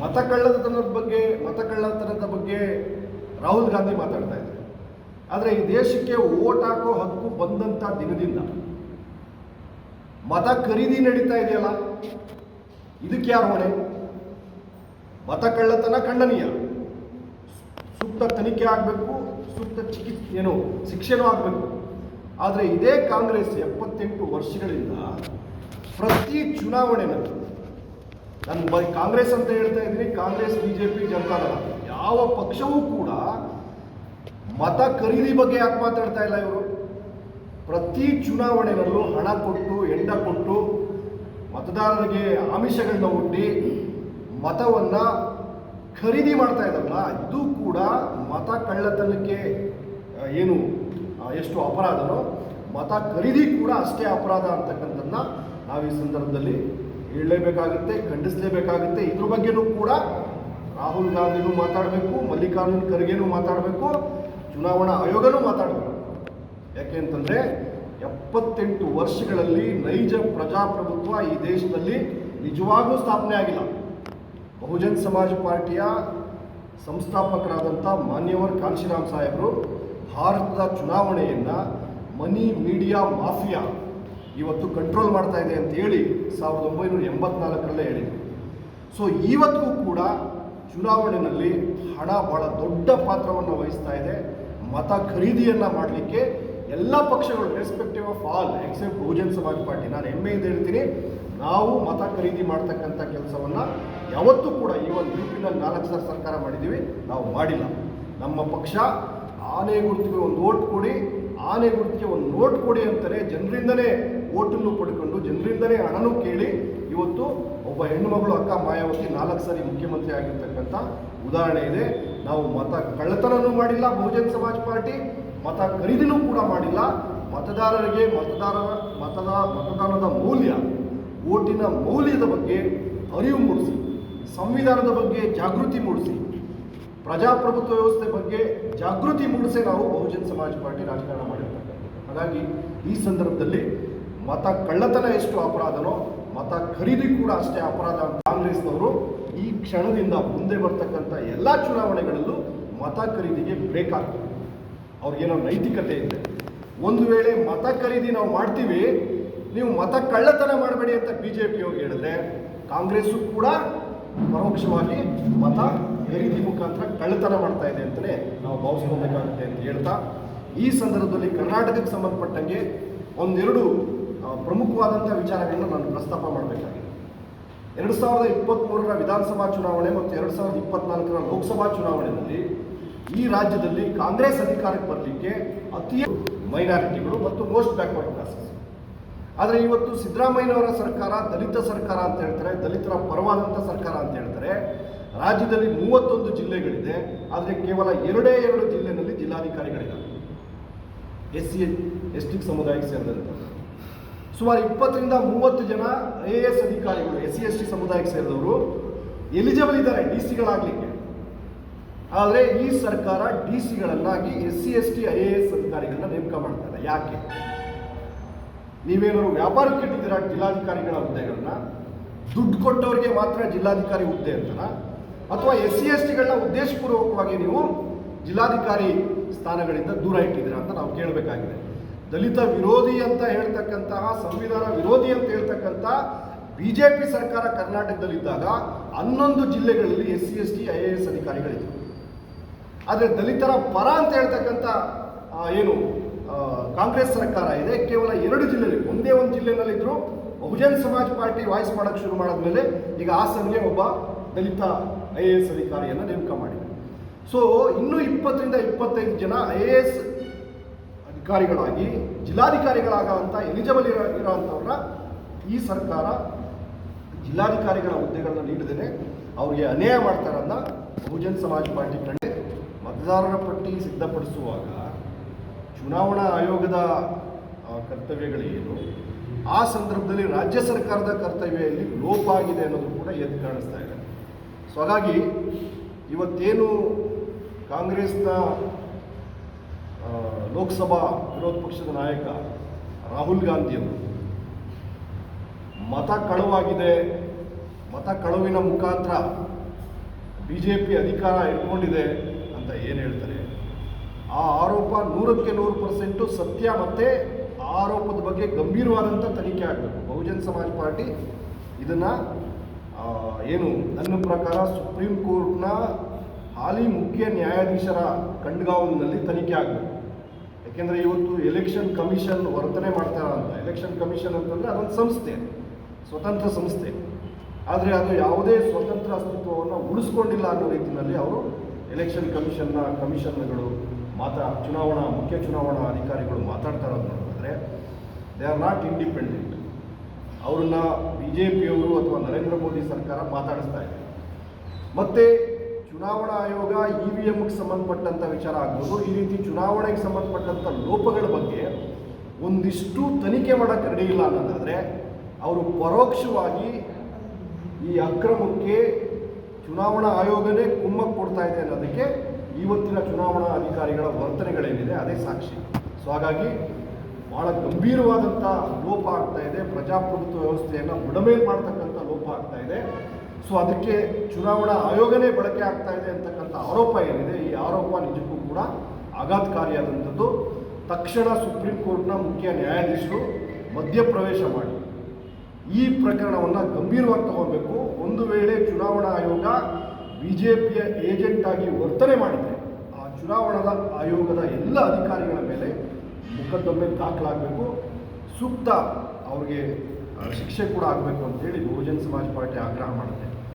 ಮತ ಕಳ್ಳತನದ ಬಗ್ಗೆ, ಮತ ಕಳ್ಳತನದ ಬಗ್ಗೆ ರಾಹುಲ್ ಗಾಂಧಿ ಮಾತಾಡ್ತಾ ಇದ್ದಾರೆ. ಆದರೆ ಈ ದೇಶಕ್ಕೆ ಓಟ್ ಹಾಕೋ ಹಕ್ಕು ಬಂದಂಥ ದಿನದಿಂದ ಮತ ಖರೀದಿ ನಡೀತಾ ಇದೆಯಲ್ಲ? ಇದಕ್ಕೆ ಯಾರು ಹೊಣೆ? ಮತ ಕಳ್ಳತನ ಖಂಡನೀಯ. ಸೂಕ್ತ ತನಿಖೆ ಆಗಬೇಕು, ಸೂಕ್ತ ಚಿಕಿತ್ಸೆ, ಏನು, ಶಿಕ್ಷೆನೂ ಆಗಬೇಕು. ಆದರೆ ಇದೇ ಕಾಂಗ್ರೆಸ್ ಎಪ್ಪತ್ತೆಂಟು ವರ್ಷಗಳಿಂದ ಪ್ರತಿ ಚುನಾವಣೆನಲ್ಲಿ ನಾನು ಬ ಕಾಂಗ್ರೆಸ್ ಅಂತ ಹೇಳ್ತಾ ಇದ್ದೀನಿ, Congress B J P Janata Dal ಯಾವ ಪಕ್ಷವೂ ಕೂಡ ಮತ ಖರೀದಿ ಬಗ್ಗೆ ಯಾಕೆ ಮಾತಾಡ್ತಾ ಇಲ್ಲ ಇವರು? ಪ್ರತಿ ಚುನಾವಣೆಯಲ್ಲೂ ಹಣ ಕೊಟ್ಟು, ಎಂಡ ಕೊಟ್ಟು ಮತದಾರರಿಗೆ ಆಮಿಷಗಳನ್ನ ಒಡ್ಡಿ ಮತವನ್ನ ಖರೀದಿ ಮಾಡ್ತಾ ಇದ್ದಾರಲ್ಲ, ಇದು ಕೂಡ ಮತ ಕಳ್ಳತನಕ್ಕೆ ಏನು ಎಷ್ಟು ಅಪರಾಧನೋ, ಮತ ಖರೀದಿ ಕೂಡ ಅಷ್ಟೇ ಅಪರಾಧ ಅಂತಕ್ಕಂಥದ್ದನ್ನ ನಾವು ಈ ಸಂದರ್ಭದಲ್ಲಿ ಹೇಳಲೇಬೇಕಾಗುತ್ತೆ, ಖಂಡಿಸಲೇಬೇಕಾಗುತ್ತೆ. ಇದ್ರ ಬಗ್ಗೆನೂ ಕೂಡ ರಾಹುಲ್ ಗಾಂಧಿನೂ ಮಾತಾಡಬೇಕು, ಮಲ್ಲಿಕಾರ್ಜುನ್ ಖರ್ಗೆನೂ ಮಾತಾಡಬೇಕು, ಚುನಾವಣಾ ಆಯೋಗನೂ ಮಾತಾಡಬೇಕು. ಯಾಕೆ ಅಂತಂದ್ರೆ ಎಪ್ಪತ್ತೆಂಟು ವರ್ಷಗಳಲ್ಲಿ ನೈಜ ಪ್ರಜಾಪ್ರಭುತ್ವ ಈ ದೇಶದಲ್ಲಿ ನಿಜವಾಗೂ ಸ್ಥಾಪನೆ ಆಗಿಲ್ಲ. ಬಹುಜನ್ ಸಮಾಜ ಪಾರ್ಟಿಯ ಸಂಸ್ಥಾಪಕರಾದಂಥ ಮಾನ್ಯವರ್ ಕಾಂಶಿರಾಮ್ ಸಾಹೇಬರು, ಭಾರತದ ಚುನಾವಣೆಯನ್ನು ಮನಿ ಮೀಡಿಯಾ ಮಾಫಿಯಾ ಇವತ್ತು ಕಂಟ್ರೋಲ್ ಮಾಡ್ತಾ ಇದೆ ಅಂತ ಹೇಳಿ ಸಾವಿರದ ಒಂಬೈನೂರ ಎಂಬತ್ನಾಲ್ಕರಲ್ಲೇ ಹೇಳಿದ್ರು. ಸೊ ಇವತ್ತಿಗೂ ಕೂಡ ಚುನಾವಣೆಯಲ್ಲಿ ಹಣ ಬಹಳ ದೊಡ್ಡ ಪಾತ್ರವನ್ನು ವಹಿಸ್ತಾ ಇದೆ. ಮತ ಖರೀದಿಯನ್ನ ಮಾಡಲಿಕ್ಕೆ ಎಲ್ಲ ಪಕ್ಷಗಳು respective of all except Bahujan Samaj party, ನಾನು ಹೆಮ್ಮೆಯಿಂದ ಹೇಳ್ತೀನಿ, ನಾವು ಮತ ಖರೀದಿ ಮಾಡ್ತಕ್ಕಂಥ ಕೆಲಸವನ್ನ ಯಾವತ್ತೂ ಕೂಡ ಈ ಒಂದು ಯು ಪಿನಲ್ಲಿ ನಾಲ್ಕು ಸಾವಿರ ಸರ್ಕಾರ ಮಾಡಿದ್ದೀವಿ, ನಾವು ಮಾಡಿಲ್ಲ. ನಮ್ಮ ಪಕ್ಷ ಆನೆ ಗುರುತಿಗೆ ಒಂದು ಓಟ್ ಕೊಡಿ ಆನೆ ಗುರುತಿಗೆ ಒಂದು ನೋಟ್ ಕೊಡಿ ಅಂತಾರೆ ಜನರಿಂದನೇ ಓಟನ್ನು ಪಡ್ಕೊಂಡು ಜನರಿಂದಲೇ ಹಣನೂ ಕೇಳಿ ಇವತ್ತು ಒಬ್ಬ ಹೆಣ್ಣುಮಗಳು ಅಕ್ಕ ಮಾಯಾವತಿ ನಾಲ್ಕು ಸಾರಿ ಮುಖ್ಯಮಂತ್ರಿ ಆಗಿರ್ತಕ್ಕಂಥ ಉದಾಹರಣೆ ಇದೆ. ನಾವು ಮತ ಕಳ್ಳತನನೂ ಮಾಡಿಲ್ಲ, ಬಹುಜನ್ ಸಮಾಜ್ ಪಾರ್ಟಿ ಮತ ಖರೀದಿನೂ ಕೂಡ ಮಾಡಿಲ್ಲ. ಮತದಾರರಿಗೆ ಮತದಾರರ ಮತದ ಮತದಾನದ ಮೌಲ್ಯ, ಓಟಿನ ಮೌಲ್ಯದ ಬಗ್ಗೆ ಅರಿವು ಮೂಡಿಸಿ, ಸಂವಿಧಾನದ ಬಗ್ಗೆ ಜಾಗೃತಿ ಮೂಡಿಸಿ, ಪ್ರಜಾಪ್ರಭುತ್ವ ವ್ಯವಸ್ಥೆ ಬಗ್ಗೆ ಜಾಗೃತಿ ಮೂಡಿಸಿ ನಾವು ಬಹುಜನ್ ಸಮಾಜ್ ಪಾರ್ಟಿ ರಾಜಕಾರಣ ಮಾಡಿರ್ತಕ್ಕಂಥದ್ದು. ಹಾಗಾಗಿ ಈ ಸಂದರ್ಭದಲ್ಲಿ ಮತ ಕಳ್ಳತನ ಎಷ್ಟು ಅಪರಾಧನೋ, ಮತ ಖರೀದಿ ಕೂಡ ಅಷ್ಟೇ ಅಪರಾಧ ಕಾಂಗ್ರೆಸ್ನವರು ಈ ಕ್ಷಣದಿಂದ ಮುಂದೆ ಬರ್ತಕ್ಕಂಥ ಎಲ್ಲ ಚುನಾವಣೆಗಳಲ್ಲೂ ಮತ ಖರೀದಿಗೆ ಬ್ರೇಕ್ ಆಗ್ತದೆ ಅವ್ರಿಗೇನೋ ನೈತಿಕತೆ ಇದೆ. ಒಂದು ವೇಳೆ ಮತ ಖರೀದಿ ನಾವು ಮಾಡ್ತೀವಿ, ನೀವು ಮತ ಕಳ್ಳತನ ಮಾಡಬೇಡಿ ಅಂತ ಬಿ ಜೆ ಪಿಯವ್ರಿಗೆ ಹೇಳಿದ್ರೆ, ಕಾಂಗ್ರೆಸ್ಸು ಕೂಡ ಪರೋಕ್ಷವಾಗಿ ಮತ ಖರೀದಿ ಮುಖಾಂತರ ಕಳ್ಳತನ ಮಾಡ್ತಾ ಇದೆ ಅಂತಲೇ ನಾವು ಭಾವಿಸ್ಕೊಬೇಕಾಗುತ್ತೆ ಅಂತ ಹೇಳ್ತಾ, ಈ ಸಂದರ್ಭದಲ್ಲಿ ಕರ್ನಾಟಕಕ್ಕೆ ಸಂಬಂಧಪಟ್ಟಂಗೆ ಒಂದೆರಡು ಪ್ರಮುಖವಾದಂಥ ವಿಚಾರಗಳನ್ನು ನಾನು ಪ್ರಸ್ತಾಪ ಮಾಡಬೇಕಾಗಿದೆ. ಎರಡು ಸಾವಿರದ ಇಪ್ಪತ್ತ್ಮೂರರ ವಿಧಾನಸಭಾ ಚುನಾವಣೆ ಮತ್ತು ಎರಡು ಸಾವಿರದ ಇಪ್ಪತ್ನಾಲ್ಕರ ಲೋಕಸಭಾ ಚುನಾವಣೆಯಲ್ಲಿ ಈ ರಾಜ್ಯದಲ್ಲಿ ಕಾಂಗ್ರೆಸ್ ಅಧಿಕಾರಕ್ಕೆ ಬರಲಿಕ್ಕೆ ಅತಿ ಮೈನಾರಿಟಿಗಳು ಮತ್ತು ಮೋಸ್ಟ್ ಬ್ಯಾಕ್ವರ್ಡ್ ಕ್ಲಾಸಸ್. ಆದರೆ ಇವತ್ತು ಸಿದ್ದರಾಮಯ್ಯನವರ ಸರ್ಕಾರ, ದಲಿತ ಸರ್ಕಾರ ಅಂತ ಹೇಳ್ತಾರೆ, ದಲಿತರ ಪರವಾದಂಥ ಸರ್ಕಾರ ಅಂತ ಹೇಳ್ತಾರೆ. ರಾಜ್ಯದಲ್ಲಿ ಮೂವತ್ತೊಂದು ಜಿಲ್ಲೆಗಳಿದೆ, ಆದರೆ ಕೇವಲ ಎರಡೇ ಎರಡು ಜಿಲ್ಲೆನಲ್ಲಿ ಜಿಲ್ಲಾಧಿಕಾರಿಗಳಿದ್ದಾರೆ ಎಸ್ ಸಿ ಎಸ್ ಟಿ ಸಮುದಾಯಕ್ಕೆ ಸೇರಿದಂತೆ. ಸುಮಾರು ಇಪ್ಪತ್ತರಿಂದ ಮೂವತ್ತು ಜನ ಐ ಎ ಎಸ್ ಅಧಿಕಾರಿಗಳು ಎಸ್ ಸಿ ಎಸ್ ಟಿ ಸಮುದಾಯಕ್ಕೆ ಸೇರಿದವರು ಎಲಿಜಿಬಲ್ ಇದ್ದಾರೆ ಡಿ ಸಿಗಳಾಗಲಿಕ್ಕೆ ಆದರೆ ಈ ಸರ್ಕಾರ D ಸಿಗಳನ್ನಾಗಿ S C S T I A S ಅಧಿಕಾರಿಗಳನ್ನ ನೇಮಕ ಮಾಡ್ತಾರೆ ಯಾಕೆ? ನೀವೇನಾದ್ರು ವ್ಯಾಪಾರಕ್ಕೆ ಇಟ್ಟಿದ್ದೀರಾ ಜಿಲ್ಲಾಧಿಕಾರಿಗಳ ಹುದ್ದೆಗಳನ್ನ? ದುಡ್ಡು ಕೊಟ್ಟವರಿಗೆ ಮಾತ್ರ ಜಿಲ್ಲಾಧಿಕಾರಿ ಹುದ್ದೆ ಅಂತಾರ ಅಥವಾ ಎಸ್ ಸಿ ಎಸ್ ಟಿಗಳನ್ನ ಉದ್ದೇಶಪೂರ್ವಕವಾಗಿ ನೀವು ಜಿಲ್ಲಾಧಿಕಾರಿ ಸ್ಥಾನಗಳಿಂದ ದೂರ ಇಟ್ಟಿದ್ದೀರಾ ಅಂತ ನಾವು ಕೇಳಬೇಕಾಗಿದೆ. ದಲಿತ ವಿರೋಧಿ ಅಂತ ಹೇಳ್ತಕ್ಕಂತಹ, ಸಂವಿಧಾನ ವಿರೋಧಿ ಅಂತ ಹೇಳ್ತಕ್ಕಂಥ ಬಿ ಜೆ ಪಿ ಸರ್ಕಾರ ಕರ್ನಾಟಕದಲ್ಲಿದ್ದಾಗ ಹನ್ನೊಂದು ಜಿಲ್ಲೆಗಳಲ್ಲಿ S C S T I A S ಅಧಿಕಾರಿಗಳಿದ್ದರು ಆದರೆ ದಲಿತರ ಪರ ಅಂತ ಹೇಳ್ತಕ್ಕಂಥ ಏನು ಕಾಂಗ್ರೆಸ್ ಸರ್ಕಾರ ಇದೆ, ಕೇವಲ ಎರಡು ಜಿಲ್ಲೆಯಲ್ಲಿ ಒಂದೇ ಒಂದು ಜಿಲ್ಲೆನಲ್ಲಿದ್ದರು ಬಹುಜನ್ ಸಮಾಜ್ ಪಾರ್ಟಿ ವಾಯ್ಸ್ ಮಾಡೋಕ್ಕೆ ಶುರು ಮಾಡಿದ್ಮೇಲೆ ಈಗ ಹಾಸನ್ಗೆ ಒಬ್ಬ ದಲಿತ ಐ ಎ ಎಸ್ ಅಧಿಕಾರಿಯನ್ನು ನೇಮಕ ಮಾಡಿದೆ ಸೊ ಇನ್ನೂ ಇಪ್ಪತ್ತರಿಂದ ಇಪ್ಪತ್ತೈದು ಜನ ಐ ಎ ಎಸ್ ಅಧಿಕಾರಿಗಳಾಗಿ ಜಿಲ್ಲಾಧಿಕಾರಿಗಳಾಗುವಂಥ ಎಲಿಜಿಬಲ್ ಇರೋ ಇರೋವಂಥವ್ರನ್ನ ಈ ಸರ್ಕಾರ ಜಿಲ್ಲಾಧಿಕಾರಿಗಳ ಹುದ್ದೆಗಳನ್ನ ನೀಡದೇನೆ ಅವರಿಗೆ ಅನ್ಯಾಯ ಮಾಡ್ತಾರನ್ನ ಬಹುಜನ್ ಸಮಾಜ್ ಪಾರ್ಟಿ ಕಂಡೆ ಮತದಾರರ ಪಟ್ಟಿ ಸಿದ್ಧಪಡಿಸುವಾಗ ಚುನಾವಣಾ ಆಯೋಗದ ಕರ್ತವ್ಯಗಳೇನು? ಆ ಸಂದರ್ಭದಲ್ಲಿ ರಾಜ್ಯ ಸರ್ಕಾರದ ಕರ್ತವ್ಯದಲ್ಲಿ ಲೋಪ ಆಗಿದೆ ಅನ್ನೋದು ಕೂಡ ಎದ್ದು ಕಾಣಿಸ್ತಾ ಇದೆ. ಸೊ ಹಾಗಾಗಿ ಇವತ್ತೇನು ಕಾಂಗ್ರೆಸ್ನ ಲೋಕಸಭಾ ವಿರೋಧ ಪಕ್ಷದ ನಾಯಕ ರಾಹುಲ್ ಗಾಂಧಿಯವರು. ಮತ ಕಳುವಾಗಿದೆ, ಮತ ಕಳುವಿನ ಮುಖಾಂತರ ಬಿ ಜೆ ಪಿ ಅಧಿಕಾರ ಇಟ್ಕೊಂಡಿದೆ ಅಂತ ಏನು ಹೇಳ್ತಾರೆ? ಆ ಆರೋಪ ನೂರಕ್ಕೆ ನೂರು ಪರ್ಸೆಂಟು ಸತ್ಯ ಮತ್ತು ಆರೋಪದ ಬಗ್ಗೆ ಗಂಭೀರವಾದಂಥ ತನಿಖೆ ಆಗಬೇಕು. ಬಹುಜನ್ ಸಮಾಜ್ ಪಾರ್ಟಿ ಇದನ್ನು ಏನು, ನನ್ನ ಪ್ರಕಾರ ಸುಪ್ರೀಂ ಕೋರ್ಟ್ನ ಹಾಲಿ ಮುಖ್ಯ ನ್ಯಾಯಾಧೀಶರ ಕಣ್ಗಾವಲಿನಲ್ಲಿ ತನಿಖೆ ಆಗಬೇಕು ಯಾಕೆಂದರೆ ಇವತ್ತು ಎಲೆಕ್ಷನ್ ಕಮಿಷನ್ ವರ್ತನೆ ಮಾಡ್ತಾರ ಅಂತ ಎಲೆಕ್ಷನ್ ಕಮಿಷನ್ ಅಂತಂದರೆ ಅದೊಂದು ಸಂಸ್ಥೆ, ಸ್ವತಂತ್ರ ಸಂಸ್ಥೆ. ಆದರೆ ಅದು ಯಾವುದೇ ಸ್ವತಂತ್ರ ಅಸ್ತಿತ್ವವನ್ನು ಉಳಿಸ್ಕೊಂಡಿಲ್ಲ ಅನ್ನೋ ರೀತಿಯಲ್ಲಿ ಅವರು ಎಲೆಕ್ಷನ್ ಕಮಿಷನ್ನ ಕಮಿಷನ್ಗಳು ಮಾತ್ರ ಚುನಾವಣಾ, ಮುಖ್ಯ ಚುನಾವಣಾ ಅಧಿಕಾರಿಗಳು ಮಾತಾಡ್ತಾರೆ ಅಂತ ನೋಡಿದ್ರೆ ದೇ ಆರ್ ನಾಟ್ ಇಂಡಿಪೆಂಡೆಂಟ್ ಅವ್ರನ್ನ ಬಿ ಜೆ ಪಿಯವರು ಅಥವಾ ನರೇಂದ್ರ ಮೋದಿ ಸರ್ಕಾರ ಮಾತಾಡಿಸ್ತಾ ಇದೆ. ಮತ್ತು ಚುನಾವಣಾ ಆಯೋಗ ಇ ವಿ ಎಮ್ಗೆ ಸಂಬಂಧಪಟ್ಟಂಥ ವಿಚಾರ ಆಗ್ಬೋದು. ಈ ರೀತಿ ಚುನಾವಣೆಗೆ ಸಂಬಂಧಪಟ್ಟಂಥ ಲೋಪಗಳ ಬಗ್ಗೆ ಒಂದಿಷ್ಟು ತನಿಖೆ ಮಾಡೋಕ್ಕೆ ರೆಡಿ ಇಲ್ಲ ಅನ್ನೋದಾದರೆ ಅವರು ಪರೋಕ್ಷವಾಗಿ ಈ ಅಕ್ರಮಕ್ಕೆ ಚುನಾವಣಾ ಆಯೋಗನೇ ಕುಮ್ಮಕ್ಕು ಕೊಡ್ತಾ ಇದೆ ಅನ್ನೋದಕ್ಕೆ ಇವತ್ತಿನ ಚುನಾವಣಾ ಅಧಿಕಾರಿಗಳ ವರ್ತನೆಗಳೇನಿದೆ ಅದೇ ಸಾಕ್ಷಿ. ಸೊ ಹಾಗಾಗಿ ಭಾಳ ಗಂಭೀರವಾದಂಥ ಲೋಪ ಆಗ್ತಾ ಇದೆ. ಪ್ರಜಾಪ್ರಭುತ್ವ ವ್ಯವಸ್ಥೆಯನ್ನು ಉಡಮೆ ಮಾಡ್ತಕ್ಕಂಥ ಲೋಪ ಆಗ್ತಾ ಇದೆ. ಸೊ ಅದಕ್ಕೆ ಚುನಾವಣಾ ಆಯೋಗನೇ ಬಳಕೆ ಆಗ್ತಾ ಇದೆ ಅಂತಕ್ಕಂಥ ಆರೋಪ ಏನಿದೆ, ಈ ಆರೋಪ ನಿಜಕ್ಕೂ ಕೂಡ ಆಘಾತಕಾರಿಯಾದಂಥದ್ದು. ತಕ್ಷಣ ಸುಪ್ರೀಂ ಕೋರ್ಟ್ನ ಮುಖ್ಯ ನ್ಯಾಯಾಧೀಶರು ಮಧ್ಯಪ್ರವೇಶ ಮಾಡಿ. ಈ ಪ್ರಕರಣವನ್ನು ಗಂಭೀರವಾಗಿ ತಗೋಬೇಕು. ಒಂದು ವೇಳೆ ಚುನಾವಣಾ ಆಯೋಗ ಬಿ ಜೆ ಪಿಯ ಏಜೆಂಟ್ ಆಗಿ ವರ್ತನೆ ಮಾಡಿದರೆ, ಆ ಚುನಾವಣಾ ಆಯೋಗದ ಎಲ್ಲ ಅಧಿಕಾರಿಗಳ ಮೇಲೆ ಮೊಕದ್ದಮೆ ದಾಖಲಾಗಬೇಕು. ಸೂಕ್ತ ಅವ್ರಿಗೆ ಶಿಕ್ಷೆ ಕೂಡ ಆಗಬೇಕು ಅಂತೇಳಿ ಬಹುಜನ್ ಸಮಾಜ್ ಪಾರ್ಟಿ ಆಗ್ರಹ ಮಾಡುತ್ತೆ.